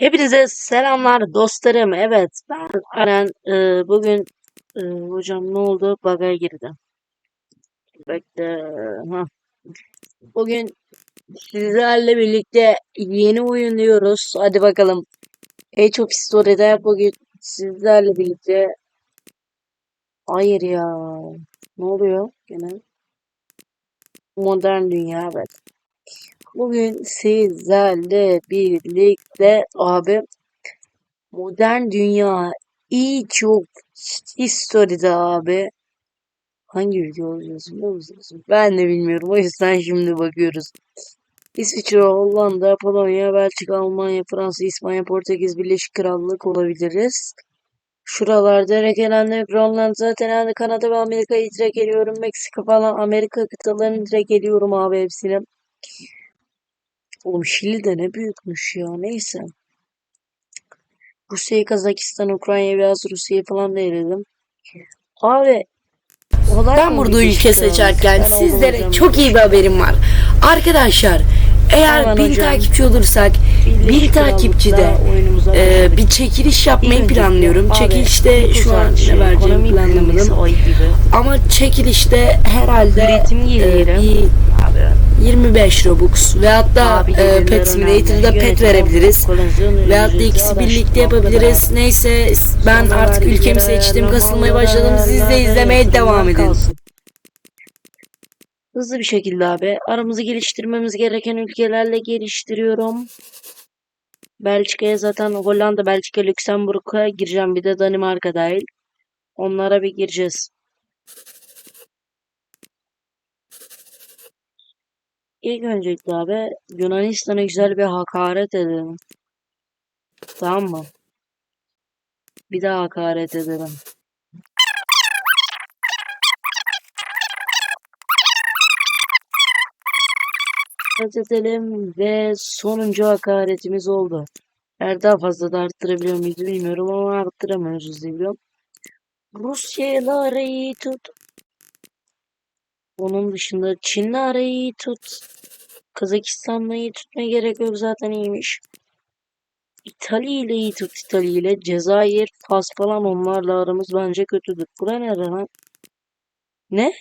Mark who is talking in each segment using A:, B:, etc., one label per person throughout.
A: Hepinize selamlar dostlarım. Evet ben Aren. Ee, bugün e, hocam ne oldu? Bug'a girdi. Bekle. Ha. Bugün sizlerle birlikte yeni oynuyoruz. Hadi bakalım. Age of History'de bugün sizlerle birlikte Hayır ya. Ne oluyor gene? Modern dünya evet. Bugün sizlerle birlikte abi modern dünya iyi çok historide abi. Hangi ülke olacağız biliyor musunuz? Ben de bilmiyorum. O yüzden şimdi bakıyoruz. İsviçre, Hollanda, Polonya, Belçika, Almanya, Fransa, İspanya, Portekiz, Birleşik Krallık olabiliriz. Şuralarda direkt elendi. Grönland zaten elendi. Kanada ve Amerika'yı direkt eliyorum. Meksika falan. Amerika kıtalarını direkt eliyorum abi hepsini. Oğlum Şili de ne büyükmüş ya. Neyse. Rusya'yı, Kazakistan, Ukrayna'yı biraz Rusya'yı falan da eledim. Abi olay
B: Ben burada ülke seçerken sizlere çok iyi bir haberim var. Arkadaşlar eğer bin takipçi olursak Bir takipçide e, bir çekiliş yapmayı planlıyorum. Çekilişte şu an ne vereceğimi planlamadım. Ama çekilişte herhalde e, bir
A: Abi,
B: 25 Robux ve hatta e, Pet Simulator'da pet verebiliriz. Ve hatta ikisi birlikte yapabiliriz. Neyse ben artık ülkemi seçtim. Kasılmaya başladım. Siz de izlemeye devam edin.
A: Hızlı bir şekilde abi. Aramızı geliştirmemiz gereken ülkelerle geliştiriyorum. Belçika'ya zaten Hollanda, Belçika, Lüksemburg'a gireceğim. Bir de Danimarka dahil. Onlara bir gireceğiz. İlk öncelikle abi Yunanistan'a güzel bir hakaret edelim. Tamam mı? Bir daha hakaret edelim. Edelim ve sonuncu hakaretimiz oldu. Eğer daha fazla da arttırabiliyor muyuz bilmiyorum ama arttıramıyoruz diye biliyorum. Rusya'yla arayı tut. Onun dışında Çin'le arayı iyi tut. Kazakistan'la iyi tutmaya gerek yok zaten iyiymiş. İtalya ile iyi tut İtalya ile. Cezayir, Fas falan onlarla aramız bence kötüdür. Bura nere lan? Ne?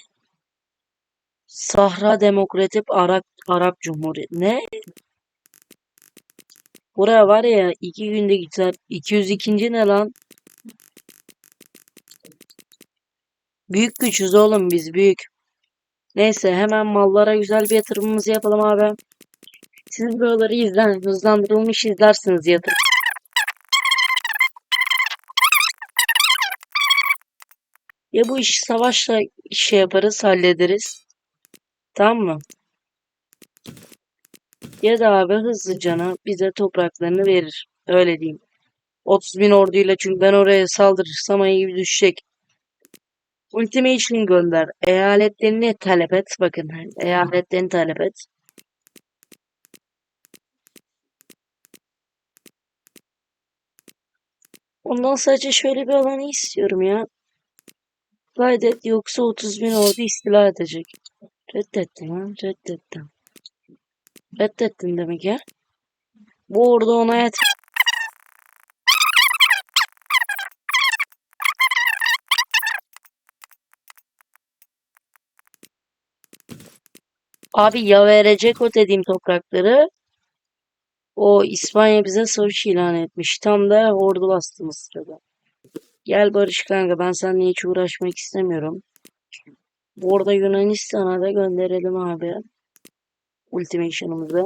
A: Sahra Demokratik Arap, Arap Cumhuriyeti. Ne? Buraya var ya iki günde gider. 202. ne lan? Büyük güçüz oğlum biz büyük. Neyse hemen mallara güzel bir yatırımımızı yapalım abi. Siz buraları izlen. Hızlandırılmış izlersiniz yatırım. Ya bu işi savaşla şey yaparız, hallederiz. Tamam mı? Ya da abi hızlıcana bize topraklarını verir. Öyle diyeyim. 30 bin orduyla çünkü ben oraya saldırırsam ayı gibi düşecek. Ultimation gönder. Eyaletlerini talep et. Bakın eyaletlerini talep et. Ondan sadece şöyle bir alanı istiyorum ya. Kaydet yoksa 30 bin ordu istila edecek. Reddettim ha reddettim. Reddettin demek ya. Bu ordu ona yeter. Abi ya verecek o dediğim toprakları. O İspanya bize savaş ilan etmiş. Tam da ordu bastığımız sırada. Gel Barış kanka ben seninle hiç uğraşmak istemiyorum. Bu arada Yunanistan'a da gönderelim abi. Ultimation'ımızı.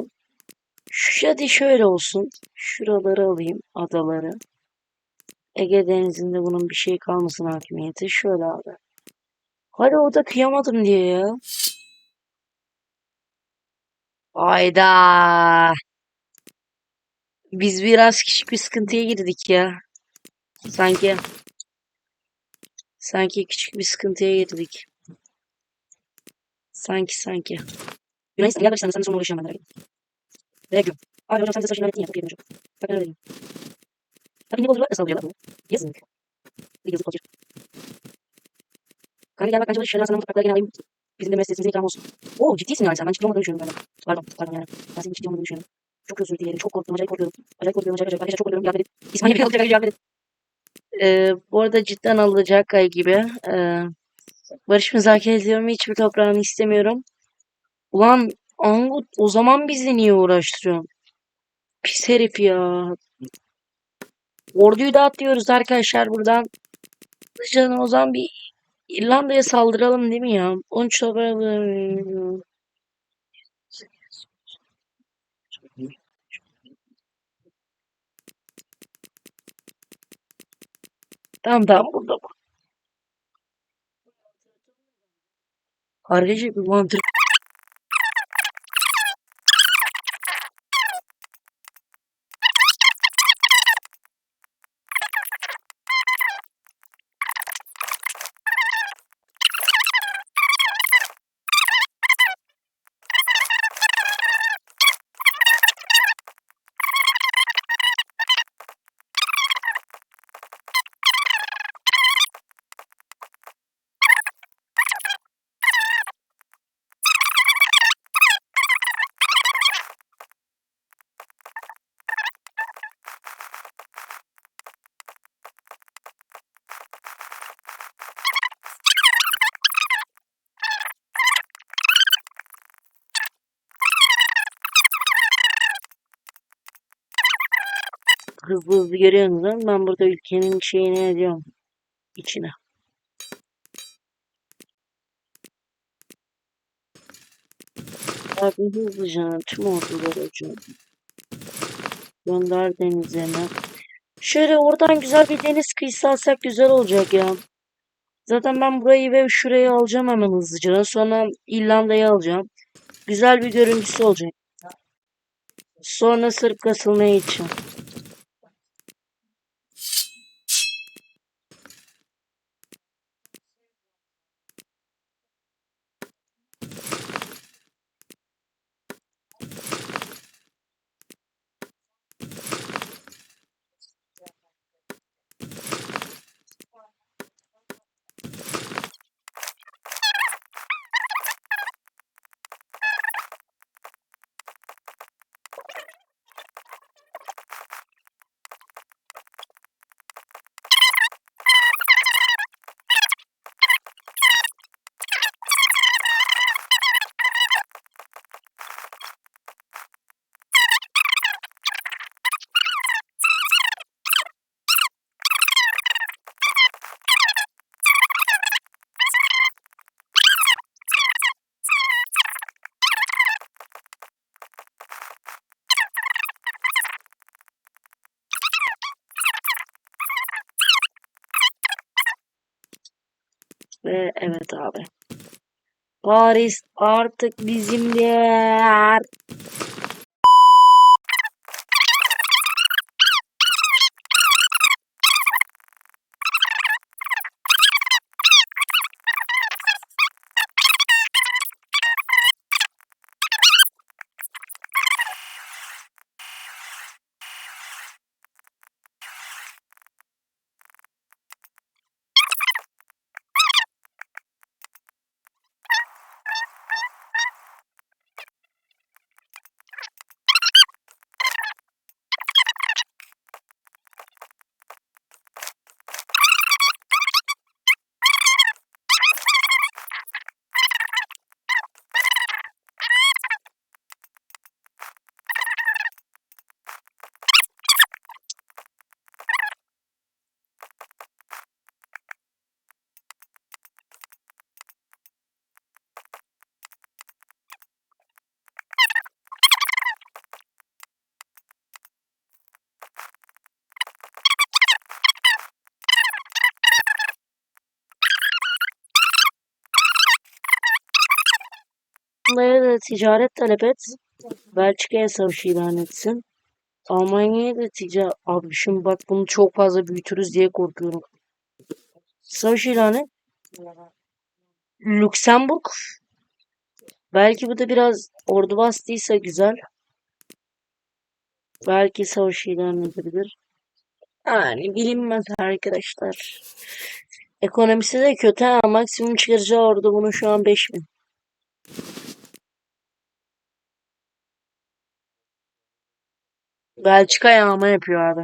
A: Hadi şöyle olsun. Şuraları alayım. Adaları. Ege Denizi'nde bunun bir şey kalmasın hakimiyeti. Şöyle abi. Hadi o da kıyamadım diye ya. Ayda. Biz biraz küçük bir sıkıntıya girdik ya. Sanki. Sanki küçük bir sıkıntıya girdik. Sanki sanki. Yunanistan baştan sen sonra uğraşıyorum ben de. Gidiyorum? Abi hocam sen de saçını öğrettin ya. Çok iyi hocam. Bak öyle diyeyim. Bak ne bozdular nasıl alıyorlar bu? Yazık. Bir yazık olacak. Kanka gel bak bence şöyle sana mutfaklara gene alayım. Bizim de mesleğimize ikram olsun. Oo ciddisin yani sen. Ben ciddi olmadığını düşünüyorum galiba. Pardon pardon yani. Ben senin ciddi olmadığını düşünüyorum. Çok özür dilerim. Çok korktum. Acayip korkuyorum. Acayip korkuyorum. Acayip acayip. Arkadaşlar çok korkuyorum. Yardım edin. İsmail Bey alacak. Yardım edin. Ee, bu arada cidden alacak ay gibi. Ee, barış müzakere ediyorum. Hiçbir toprağını istemiyorum. Ulan Angut o zaman bizi niye uğraştırıyorsun? Pis herif ya. Orduyu dağıtıyoruz arkadaşlar buradan. Hızlıca o zaman bir İrlanda'ya saldıralım değil mi ya? 13 toprağı... Tamam tamam burada bu. Arkadaşlar bir mantık. Hızlı hızlı görüyorsunuz? Ben burada ülkenin şeyini ediyorum. içine. Abi hızlıca tüm orduları hocam. Gönder denizlerine. Şöyle oradan güzel bir deniz kıyısı alsak güzel olacak ya. Zaten ben burayı ve şurayı alacağım hemen hızlıca. Sonra İrlanda'yı alacağım. Güzel bir görüntüsü olacak. Sonra Sırp kasılmaya gideceğim. Ve evet abi. Paris artık bizimdir. Almanya'ya da ticaret talep et. Belçika'ya savaş ilan etsin. Almanya'ya da ticaret... Abi şimdi bak bunu çok fazla büyütürüz diye korkuyorum. Savaş ilan et. Lüksemburg. Belki bu da biraz ordu bastıysa güzel. Belki savaş ilan edebilir. Yani bilinmez arkadaşlar. Ekonomisi de kötü ama maksimum çıkaracağı ordu bunu şu an 5000. Belçika yağma yapıyor abi.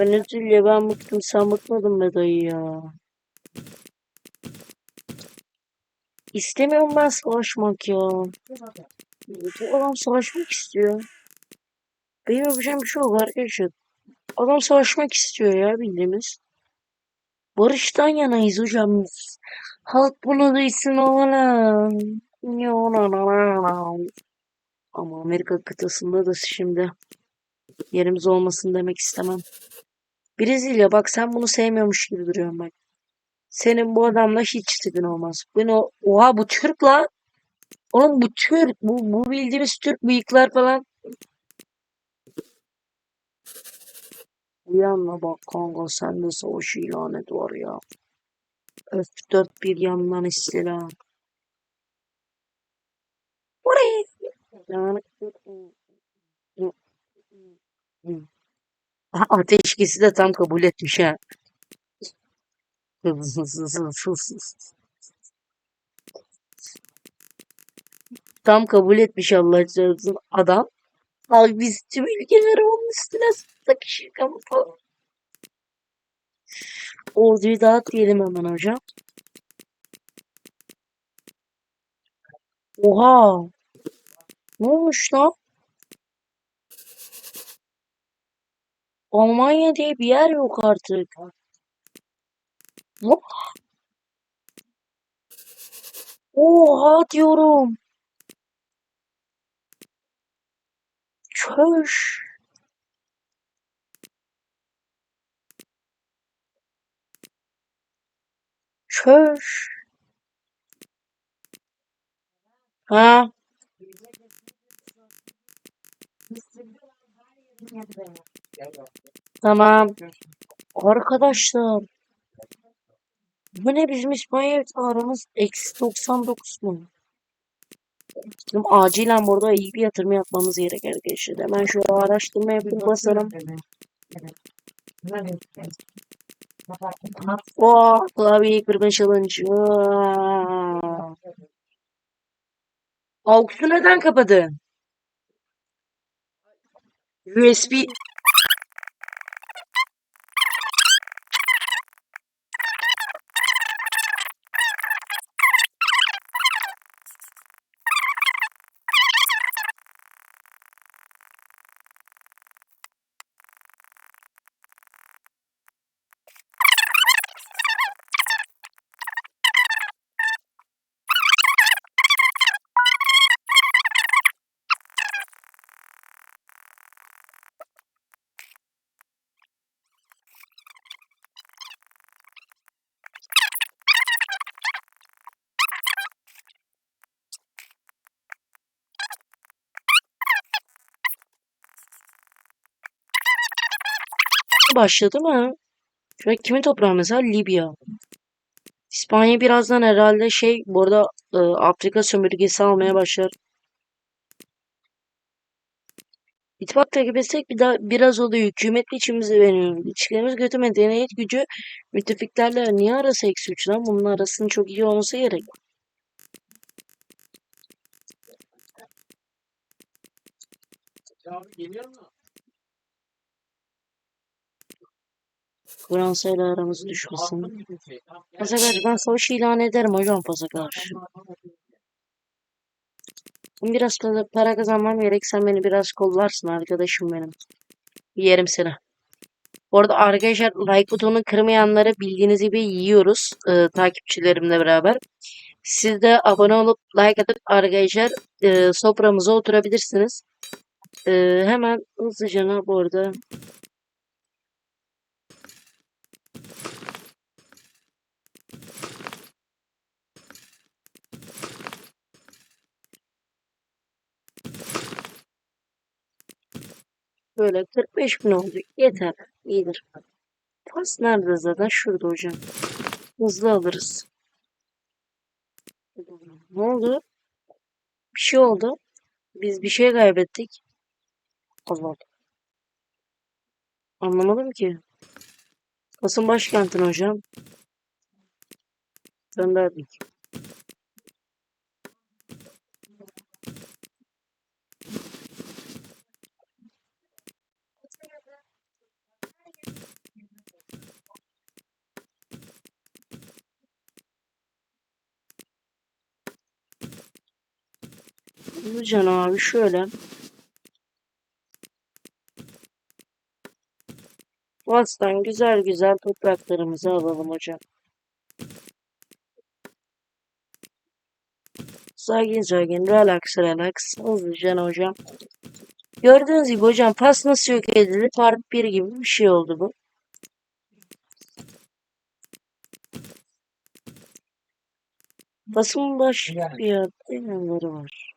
A: Venezia ben bıktım sen bıkmadın be dayı ya. İstemiyorum ben savaşmak ya. Bu adam savaşmak istiyor. Benim yapacağım bir şey yok arkadaşlar. Adam savaşmak istiyor ya bildiğimiz. Barıştan yanayız hocam biz. Halk bunu duysun oğlum. Ama Amerika kıtasında da şimdi yerimiz olmasın demek istemem. Brezilya bak sen bunu sevmiyormuş gibi duruyorsun bak. Senin bu adamla hiç tipin olmaz. Bunu oha bu Türk la. Oğlum bu Türk. Bu, bu bildiğimiz Türk bıyıklar falan. Uyanma bak kanka sende savaş ilan et var ya. Öf dört bir yandan istila. Oraya. Yani... Ha, Ateşkesi de tam kabul etmiş ha. Tam kabul etmiş Allah çarpsın adam. Abi biz tüm ülkeleri onun üstüne takışık ama falan. Orduyu dağıt diyelim hemen hocam. Oha. Ne olmuş lan? Almanya diye bir yer yok artık. Oha diyorum. Çöş. Çöş. Ha? Tamam. Arkadaşlar. Bu ne bizim İspanya aramız eksi 99 mu? Bizim acilen burada iyi bir yatırım yapmamız gerek arkadaşlar. Hemen şu araştırma yapıp basalım. Oh, klavyeyi kırma challenge. AUX'u neden kapadı? USB başladı mı? Şu kimin toprağı mesela? Libya. İspanya birazdan herhalde şey burada e, Afrika sömürgesi almaya başlar. İttifak takip etsek bir daha biraz oluyor. Hükümetli içimizi veriyor. İlişkilerimiz kötü medeniyet gücü müttefiklerle niye arası eksi üç lan? Bunun arasının çok iyi olması gerek.
C: Abi geliyor mu?
A: Fransa ile aramız düşmesin. Pasa karşı ben savaş ilan ederim hocam Pasa karşı. Biraz para para kazanmam gerek. Sen beni biraz kollarsın arkadaşım benim. Yerim seni. Bu arada arkadaşlar like butonunu kırmayanları bildiğiniz gibi yiyoruz. e, takipçilerimle beraber. Siz de abone olup like atıp arkadaşlar e, soframıza oturabilirsiniz. E, hemen hızlıca bu arada böyle 45 bin oldu. Yeter. İyidir. Pas nerede zaten? Şurada hocam. Hızlı alırız. Ne oldu? Bir şey oldu. Biz bir şey kaybettik. Allah Allah. Anlamadım ki. Kasım başkentin hocam. Gönderdik. Hocam abi şöyle. Vas'tan güzel güzel topraklarımızı alalım hocam. Sakin sakin, relax relax. Hızlıca hocam. Gördüğünüz gibi hocam pas nasıl yok edildi? Part 1 gibi bir şey oldu bu. Pasın baş yanları var.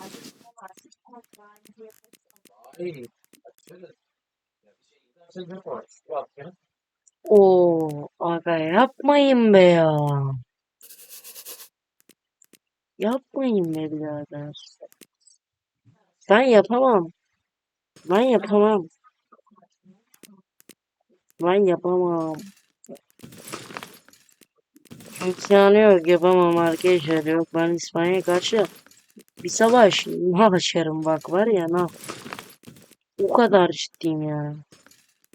C: Ay. Şöyle. Sen ne var? Bak ya.
A: Oo, aga yapmayın be ya. Yapmayın be birader. Ben yapamam. Ben yapamam. Ben yapamam. İmkanı yok yapamam arkadaşlar yok ben İspanya'ya karşı bir savaş ne açarım bak var ya ne o kadar ciddiyim ya.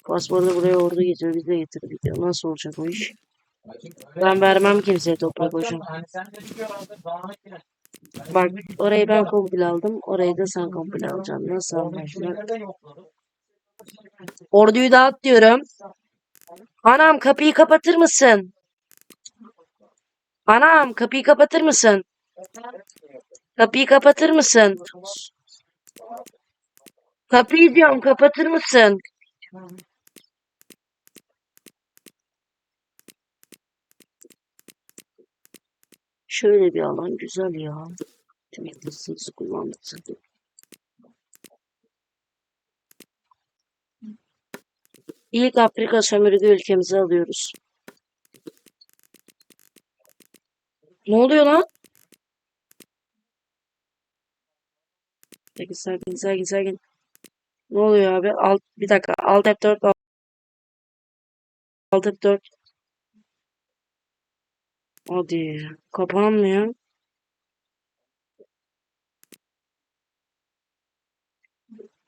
A: Pasportu buraya ordu getiriyor bize getirdik ya nasıl olacak o iş? Ben vermem kimseye toprak hocam.
C: De.
A: Bak orayı ben komple aldım orayı da sen komple alacaksın nasıl
C: yokladı?
A: Orduyu dağıt diyorum. Anam kapıyı kapatır mısın? Anam kapıyı kapatır mısın? Kapıyı kapatır mısın? Kapıyı diyorum kapatır mısın? Şöyle bir alan güzel ya. Temizlisiz kullandık. İlk Afrika sömürge ülkemizi alıyoruz. Ne oluyor lan? Sakin sakin sakin sakin. Ne oluyor abi? Alt, bir dakika. Alt F4 Alt F4 Hadi. Kapanmıyor.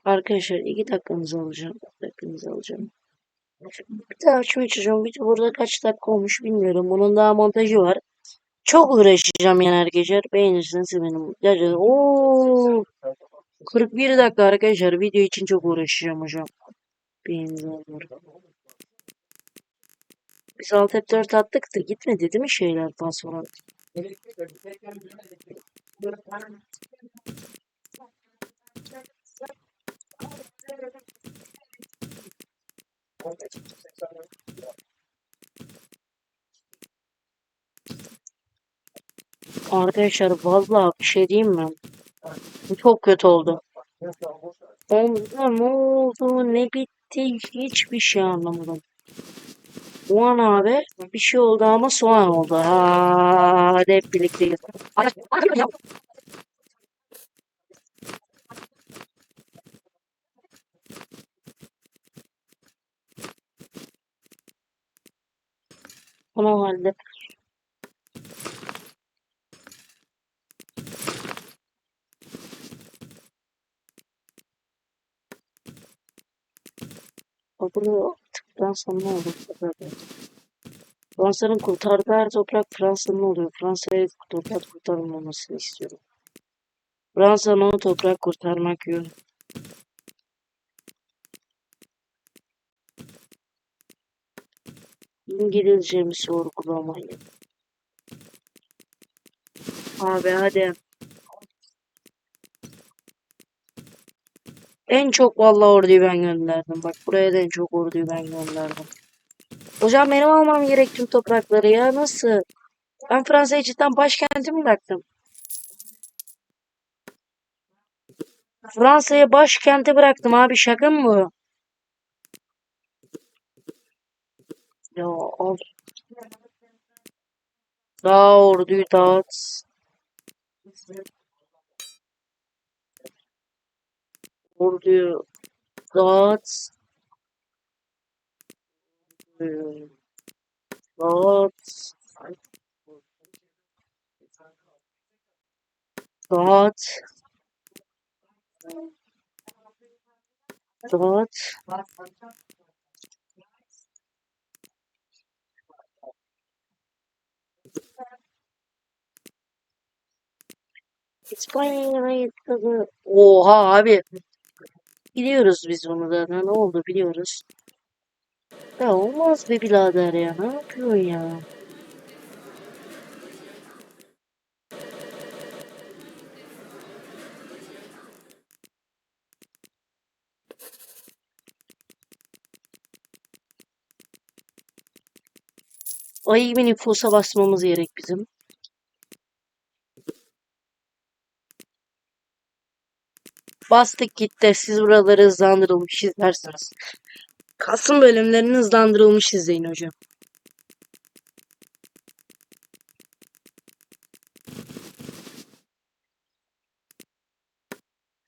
A: Arkadaşlar iki dakikanızı alacağım. Bir dakikanızı alacağım. Bir daha açmayı açacağım. Video burada kaç dakika olmuş bilmiyorum. Bunun daha montajı var. Çok uğraşacağım yani arkadaşlar. Beğenirseniz sevinirim. Gerçekten ooo 41 dakika arkadaşlar. Video için çok uğraşacağım hocam. Olur. Biz alt F4 attık da gitmedi değil mi şeyler pas falan? Arkadaşlar vallahi bir şey diyeyim mi? Çok kötü oldu. Onda ne oldu ne bitti hiçbir şey anlamadım. O an abi bir şey oldu ama soğan oldu. Ha, hadi hep birlikte. Tamam halde. Burada tıktan sonra ne olur? Fransa'nın kurtardığı her toprak Fransa'nın oluyor. Fransa'ya toprak kurtarılmamasını istiyorum. Fransa'nın o toprak kurtarmak yok. İngilizcemi sorgulamayın. Abi hadi. En çok vallahi orduyu ben gönderdim. Bak buraya da en çok orduyu ben gönderdim. Hocam benim almam gerek tüm toprakları ya. Nasıl? Ben Fransa'yı cidden başkenti mi bıraktım? Fransa'ya başkenti bıraktım abi şaka mı? Ya al. Daha orduyu dağıt. Urdu gods, Urdu gods, gods, gods, It's playing like... Abi. Biliyoruz biz onu zaten. Ne oldu biliyoruz. Ya olmaz be birader ya. Ne yapıyorsun ya? Ay gibi nüfusa basmamız gerek bizim. Bastık gitti. Siz buraları hızlandırılmış izlersiniz. Kasım bölümlerini hızlandırılmış izleyin hocam.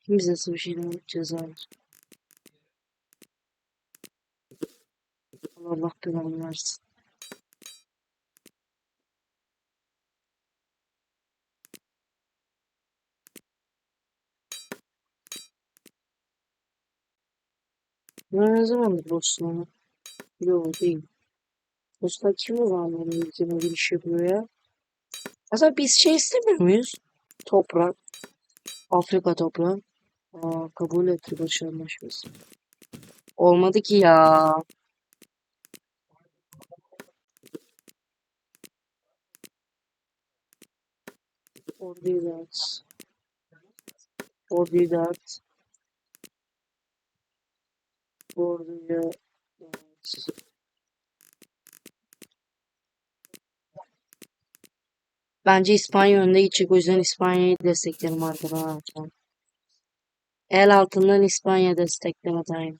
A: Biz nasıl bir şeyler yapacağız abi? Allah belanı versin. Ben ne zamandır Bosna'ya? Yok değil. Bosna kim zaman benim ülkeme giriş yapıyor ya? Aslında biz şey istemiyor muyuz? Toprak. Afrika toprağı. Aa, kabul etti Barış Anlaşması. Olmadı ki ya. Orduyu dağıt. Dağıt. Bence İspanya önde gidecek. O yüzden İspanya'yı desteklerim arkadaşlar. El altından İspanya destekleme time.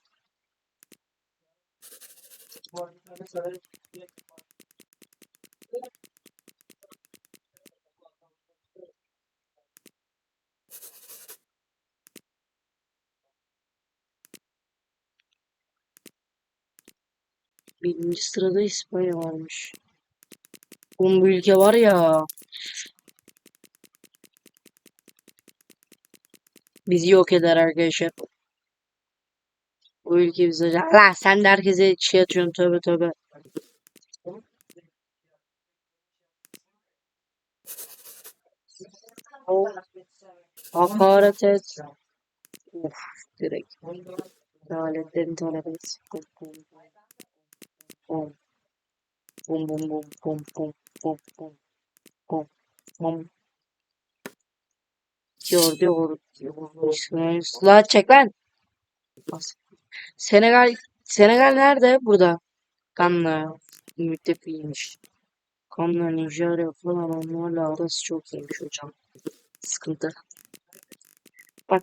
A: Birinci sırada İspanya varmış. Oğlum bu ülke var ya. Bizi yok eder arkadaşlar. Bu ülke bize... La sen de herkese şey atıyorsun tövbe tövbe. Hakaret et. Uf direkt. Laletlerin tolerates. Bum bum bum. Bum bum bum bum bum bum bum bum. Gördü ordu. La çek lan. Senegal Senegal nerede? Burada. Kanla müttefikiymiş. Kanla Nijerya falan onlarla arası çok iyiymiş hocam. Sıkıntı. Bak.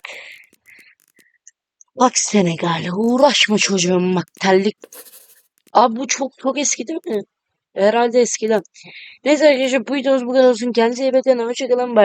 A: Bak Senegal uğraşma çocuğum bak terlik Abi bu çok çok eski değil mi? Herhalde eskiden. Neyse arkadaşlar bu videomuz bu kadar olsun. Kendinize iyi bakın. Hoşçakalın. Bye.